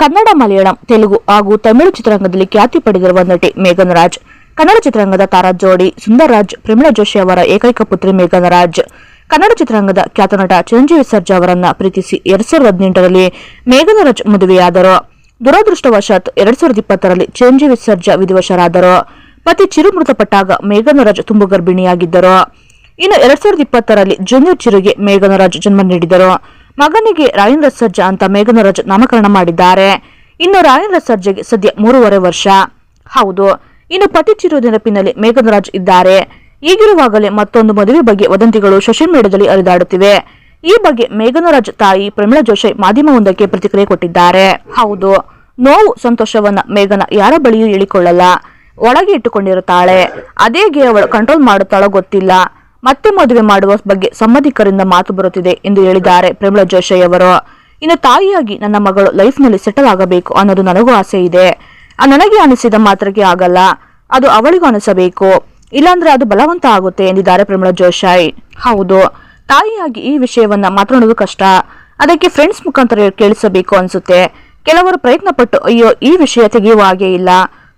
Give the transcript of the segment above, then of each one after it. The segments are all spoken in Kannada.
ಕನ್ನಡ ಮಲಯಾಳಂ, ತೆಲುಗು ಹಾಗೂ ತಮಿಳು ಚಿತ್ರರಂಗದಲ್ಲಿ ಖ್ಯಾತಿ ಪಡೆದಿರುವ ನಟಿ ಮೇಘನ್ ರಾಜ್ ಕನ್ನಡ ಚಿತ್ರರಂಗದ ತಾರಾ ಜೋಡಿ ಸುಂದರ್ ರಾಜ್ ಪ್ರಮೀಳಾ ಜೋಶಿ ಅವರ ಏಕೈಕ ಪುತ್ರಿ ಮೇಘನ್ ರಾಜ್ ಕನ್ನಡ ಚಿತ್ರರಂಗದ ಖ್ಯಾತ ನಟ ಚಿರಂಜೀವಿ ಸರ್ಜಾ ಅವರನ್ನ ಪ್ರೀತಿಸಿ ಎರಡ್ ಸಾವಿರದ ಹದಿನೆಂಟರಲ್ಲಿ ಮೇಘನ್ ರಾಜ್ ಮದುವೆಯಾದರು. ದುರದೃಷ್ಟವಶಾತ್ ಎರಡ್ ಸಾವಿರದ ಇಪ್ಪತ್ತರಲ್ಲಿ ಚಿರಂಜೀವಿ ಸರ್ಜಾ ವಿಧಿವಶರಾದರು. ಪತಿ ಚಿರು ಮೃತಪಟ್ಟಾಗ ಮೇಘನ್ ರಾಜ್ ತುಂಬು ಗರ್ಭಿಣಿಯಾಗಿದ್ದರು. ಇನ್ನು ಎರಡ್ ಸಾವಿರದ ಇಪ್ಪತ್ತರಲ್ಲಿ ಜೂನಿಯರ್ ಚಿರುಗೆ ಮೇಘನರಾಜ್ ಜನ್ಮ ನೀಡಿದರು. ಮಗನಿಗೆ ರಾಯೇಂದ್ರ ಸರ್ಜಾ ಅಂತ ಮೇಘನರಾಜ್ ನಾಮಕರಣ ಮಾಡಿದ್ದಾರೆ. ಇನ್ನು ರಾಯೇಂದ್ರ ಸರ್ಜೆಗೆ ಸದ್ಯ ಮೂರುವರೆ ವರ್ಷ. ಹೌದು, ಇನ್ನು ಪತಿ ಚಿರು ನೆನಪಿನಲ್ಲಿ ಮೇಘನರಾಜ್ ಇದ್ದಾರೆ. ಈಗಿರುವಾಗಲೇ ಮತ್ತೊಂದು ಮದುವೆ ಬಗ್ಗೆ ವದಂತಿಗಳು ಸೋಷಿಯಲ್ ಮೀಡಿಯಾದಲ್ಲಿ ಹರಿದಾಡುತ್ತಿವೆ. ಈ ಬಗ್ಗೆ ಮೇಘನರಾಜ್ ತಾಯಿ ಪ್ರಮೀಳಾ ಜೋಶಿ ಮಾಧ್ಯಮವೊಂದಕ್ಕೆ ಪ್ರತಿಕ್ರಿಯೆ ಕೊಟ್ಟಿದ್ದಾರೆ. ಹೌದು, ನೋವು ಸಂತೋಷವನ್ನ ಮೇಘನ ಯಾರ ಬಳಿಯೂ ಹೇಳಿಕೊಳ್ಳಲ್ಲ. ಒಳಗೆ ಇಟ್ಟುಕೊಂಡಿರುತ್ತಾಳೆ. ಅದೇಗೆ ಅವಳು ಕಂಟ್ರೋಲ್ ಮಾಡುತ್ತಾಳೋ ಗೊತ್ತಿಲ್ಲ. ಮತ್ತೆ ಮದುವೆ ಮಾಡುವ ಬಗ್ಗೆ ಸಂಬಂಧಿಕರಿಂದ ಮಾತು ಬರುತ್ತಿದೆ ಎಂದು ಹೇಳಿದ್ದಾರೆ ಪ್ರೇಮಲಾ ಜೋಶಿ ಅವರು. ಇನ್ನು ತಾಯಿಯಾಗಿ ನನ್ನ ಮಗಳು ಲೈಫ್ನಲ್ಲಿ ಸೆಟಲ್ ಆಗಬೇಕು ಅನ್ನೋದು ನನಗೂ ಆಸೆ ಇದೆ. ನನಗೆ ಅನಿಸಿದ ಮಾತ್ರಕ್ಕೆ ಆಗಲ್ಲ. ಅದು ಅವಳಿಗೂ ಅನಿಸಬೇಕು. ಇಲ್ಲಾಂದ್ರೆ ಅದು ಬಲವಂತ ಆಗುತ್ತೆ ಎಂದಿದ್ದಾರೆ ಪ್ರೇಮಲಾ ಜೋಶಾಯ್ ಹೌದು, ತಾಯಿಯಾಗಿ ಈ ವಿಷಯವನ್ನ ಮಾತನಾಡೋದು ಕಷ್ಟ. ಅದಕ್ಕೆ ಫ್ರೆಂಡ್ಸ್ ಮುಖಾಂತರ ಕೇಳಿಸಬೇಕು ಅನ್ಸುತ್ತೆ. ಕೆಲವರು ಪ್ರಯತ್ನ ಪಟ್ಟು ಅಯ್ಯೋ, ಈ ವಿಷಯ ತೆಗೆಯುವ ಹಾಗೆ ಇಲ್ಲ.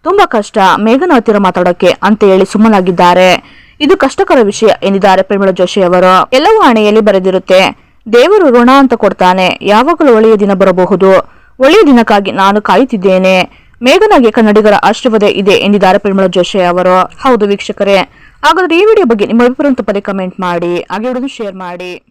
ತುಂಬಾ ಕಷ್ಟ, ಮೇಘನ ಹತ್ತಿರ ಮಾತಾಡೋಕೆ ಅಂತ ಹೇಳಿ ಸುಮ್ಮನಾಗಿದ್ದಾರೆ. ಇದು ಕಷ್ಟಕರ ವಿಷಯ ಎಂದಿದ್ದಾರೆ ಪ್ರೇಮಳ ಜೋಶಿ ಅವರು. ಎಲ್ಲವೂ ಹಣೆಯಲ್ಲಿ ಬರೆದಿರುತ್ತೆ. ದೇವರು ಋಣ ಅಂತ ಕೊಡ್ತಾನೆ. ಯಾವಾಗಲೂ ಒಳ್ಳೆಯ ದಿನ ಬರಬಹುದು. ಒಳ್ಳೆಯ ದಿನಕ್ಕಾಗಿ ನಾನು ಕಾಯುತ್ತಿದ್ದೇನೆ. ಮೇಘನಾಗೆ ಕನ್ನಡಿಗರ ಆಶೀರ್ವಾದ ಇದೆ ಎಂದಿದ್ದಾರೆ ಪ್ರೇಮಳ ಜೋಶಿ ಅವರು. ಹೌದು ವೀಕ್ಷಕರೇ. ಹಾಗಾದ್ರೆ ಈ ವಿಡಿಯೋ ಬಗ್ಗೆ ನಿಮ್ಮ ಅಭಿಪ್ರಾಯ ತಪ್ಪದೆ ಕಮೆಂಟ್ ಮಾಡಿ. ಹಾಗೆ ಶೇರ್ ಮಾಡಿ.